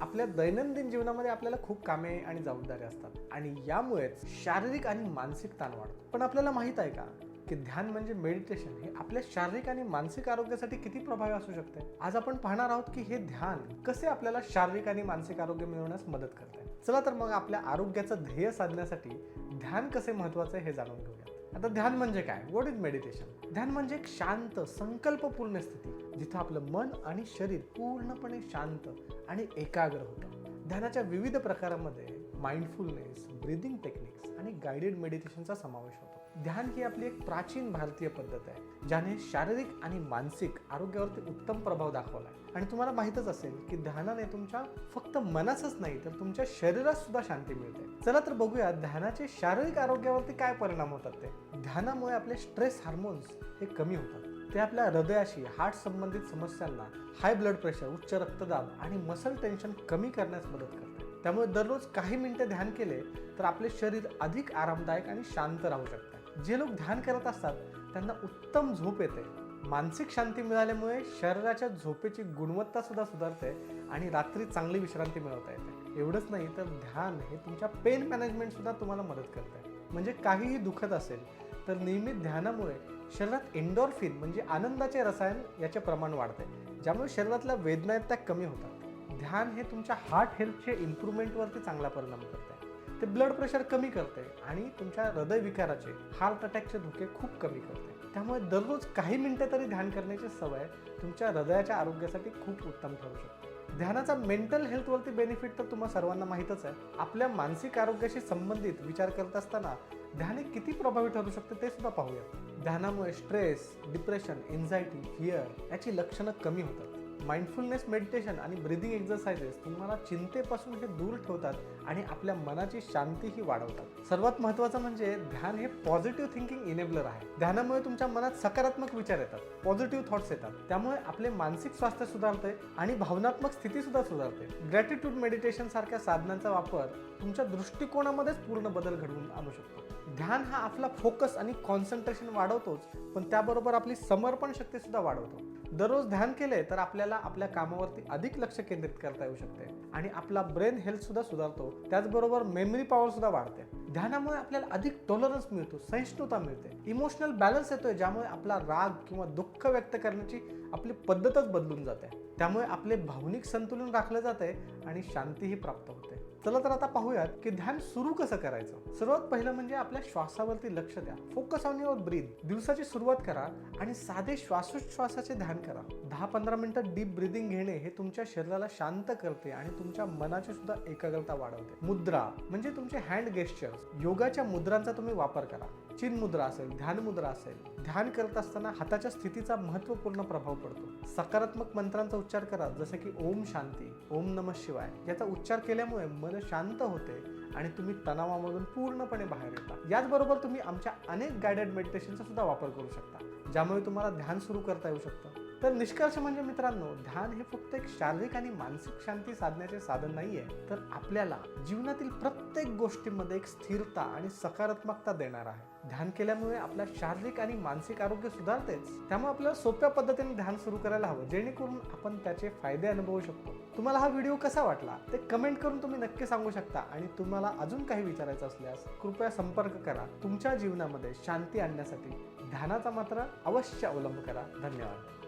आपल्या दैनंदिन जीवनामध्ये आपल्याला खूप कामे आणि जबाबदाऱ्या असतात. आणि यामुळेच शारीरिक आणि मानसिक ताण वाढतो. पण आपल्याला माहीत आहे का की ध्यान म्हणजे मेडिटेशन हे आपल्या शारीरिक आणि मानसिक आरोग्यासाठी किती प्रभावी असू शकते? आज आपण पाहणार आहोत की हे ध्यान कसे आपल्याला शारीरिक आणि मानसिक आरोग्य मिळवण्यास मदत करते. चला तर मग आपल्या आरोग्याचं ध्येय साधण्यासाठी ध्यान कसे महत्वाचं आहे हे जाणून घेऊया. आता ध्यान म्हणजे काय? वॉट इज मेडिटेशन ध्यान म्हणजे एक शांत संकल्पपूर्ण स्थिती जिथं आपलं मन आणि शरीर पूर्णपणे शांत आणि एकाग्र होतं. ध्यानाच्या विविध प्रकारामध्ये माइंडफुलनेस ब्रिदिंग टेक्निक्स आणि गाइडेड मेडिटेशनचा समावेश होतो. ध्यान ही आपली एक प्राचीन भारतीय पद्धत आहे ज्याने शारीरिक आणि मानसिक आरोग्यावरती उत्तम प्रभाव दाखवला आहे आणि तुम्हाला माहीतच असेल की ध्यानाने तुमच्या फक्त मनाचंच नाही तर तुमच्या शरीरात सुद्धा शांती मिळते. चला तर बघूया ध्यानाचे शारीरिक आरोग्यावरती काय परिणाम होतात ते. ध्यानामुळे आपले स्ट्रेस हार्मोन्स हे कमी होतात. ते आपल्या हृदयाशी हार्ट संबंधित समस्यांना हाय ब्लड प्रेशर उच्च रक्तदाब आणि मसल टेन्शन कमी करण्यास मदत करते. त्यामुळे दररोज काही मिनिटं ध्यान केले तर आपले शरीर अधिक आरामदायक आणि शांत राहू शकते. जे लोक ध्यान करत असतात त्यांना उत्तम झोप येते. मानसिक शांती मिळाल्यामुळे शरीराच्या झोपेची गुणवत्ता सुद्धा सुधारते आणि रात्री चांगली विश्रांती मिळवता येते. एवढंच नाही तर ध्यान हे तुमच्या पेन मॅनेजमेंट सुद्धा तुम्हाला मदत करते. म्हणजे काहीही दुखत असेल तर नियमित ध्यानामुळे शरीरात एन्डॉर्फिन म्हणजे आनंदाचे रसायन याचे प्रमाण वाढते ज्यामुळे शरीरातल्या वेदना आहेत त्या कमी होतात. ध्यान हे तुमच्या हार्ट हेल्थचे इम्प्रूव्हमेंटवरती चांगला परिणाम करते. ते ब्लड प्रेशर कमी करते आणि तुमच्या हृदयविकाराचे हार्ट अटॅकचे धोके खूप कमी करते. त्यामुळे दररोज काही मिनटं तरी ध्यान करण्याची सवय तुमच्या हृदयाच्या आरोग्यासाठी खूप उत्तम ठरू शकते. ध्यानाचा मेंटल हेल्थवरती बेनिफिट तर तुम्हाला सर्वांना माहीतच आहे. आपल्या मानसिक आरोग्याशी संबंधित विचार करत असताना ध्यान किती प्रभावी ठरू शकते ते सुद्धा पाहूया. ध्यानामुळे स्ट्रेस डिप्रेशन एन्झायटी फिअर याची लक्षणं कमी होतात. माइंडफुलनेस मेडिटेशन आणि ब्रिदिंग एक्झरसाइजेस तुम्हाला चिंतेपासून हे दूर ठेवतात आणि आपल्या मनाची शांतीही वाढवतात. सर्वात महत्त्वाचं म्हणजे ध्यान हे पॉझिटिव्ह थिंकिंग इनेबलर आहे. ध्यानामुळे तुमच्या मनात सकारात्मक विचार येतात पॉझिटिव्ह थॉट्स येतात. त्यामुळे आपले मानसिक स्वास्थ्य सुधारते आणि भावनात्मक स्थिती सुद्धा सुधारते. ग्रॅटिट्यूड मेडिटेशन सारख्या साधनांचा वापर तुमच्या दृष्टिकोनामध्येच पूर्ण बदल घडवून आणू शकतो. ध्यान हा आपला फोकस आणि कॉन्सन्ट्रेशन वाढवतोच पण त्याबरोबर आपली समर्पण शक्ती सुद्धा वाढवतो. दररोज ध्यान केले तर आपल्याला आपल्या कामावरती अधिक लक्ष केंद्रित करता येऊ शकते. आणि आपला ब्रेन हेल्थ सुद्धा सुधारतो. त्याचबरोबर मेमरी पॉवर सुद्धा वाढते. ध्यानामुळे आपल्याला अधिक टॉलरन्स मिळतो सहिष्णुता मिळते. इमोशनल बॅलन्स येतोय ज्यामुळे आपला राग किंवा दुःख व्यक्त करण्याची आपली पद्धतच बदलून जाते. त्यामुळे आपले भावनिक संतुलन राखलं जाते आणि शांतीही प्राप्त होते. चला तर आता पाहूयात की ध्यान सुरू कसं करायचं? सर्वात पहिलं म्हणजे आपल्या श्वासावरती लक्ष द्या. फोकस ऑन युअर ब्रीथ दिवसाची सुरुवात करा आणि साधे श्वासोच्छ्वासाचे ध्यान करा. दहा पंधरा मिनिटं डीप ब्रिदिंग घेणे हे तुमच्या शरीराला शांत करते आणि तुमच्या मनाची सुद्धा एकाग्रता वाढवते. मुद्रा म्हणजे तुमचे हँड गेस्चर्स योगाच्या मुद्रांचा तुम्ही वापर करा. चिन मुद्रा असेल ध्यान मुद्रा असेल. ध्यान करत असताना हाताच्या स्थितीचा महत्त्वपूर्ण प्रभाव पडतो. सकारात्मक मंत्रांचा उच्चार करा. जसं की ओम शांती ओम नम शिवाय. याचा उच्चार केल्यामुळे मन शांत होते आणि तुम्ही तणावामधून पूर्णपणे बाहेर येता. याचबरोबर तुम्ही आमच्या अनेक गायडेड मेडिटेशनचा सुद्धा वापर करू शकता. ज्यामुळे तुम्हाला ध्यान सुरू करता येऊ शकतं. तर निष्कर्ष म्हणजे मित्रांनो ध्यान हे फक्त एक शारीरिक आणि मानसिक शांती साधण्याचे साधन नाहीये. तर आपल्याला जीवनातील प्रत्येक गोष्टीमध्ये एक स्थिरता आणि सकारात्मकता देणार आहे. ध्यान केल्यामुळे आपल्या शारीरिक आणि मानसिक आरोग्य सुधारतेच. त्यामुळे आपल्याला सोप्या पद्धतीने ध्यान सुरू करायला हवं जेणेकरून आपण त्याचे फायदे अनुभवू शकतो. तुम्हाला हा व्हिडिओ कसा वाटला ते कमेंट करून तुम्ही नक्की सांगू शकता. आणि तुम्हाला अजून काही विचारायचं असल्यास कृपया संपर्क करा. तुमच्या जीवनामध्ये शांती आणण्यासाठी ध्यानाचा मात्र अवश्य अवलंब करा. धन्यवाद.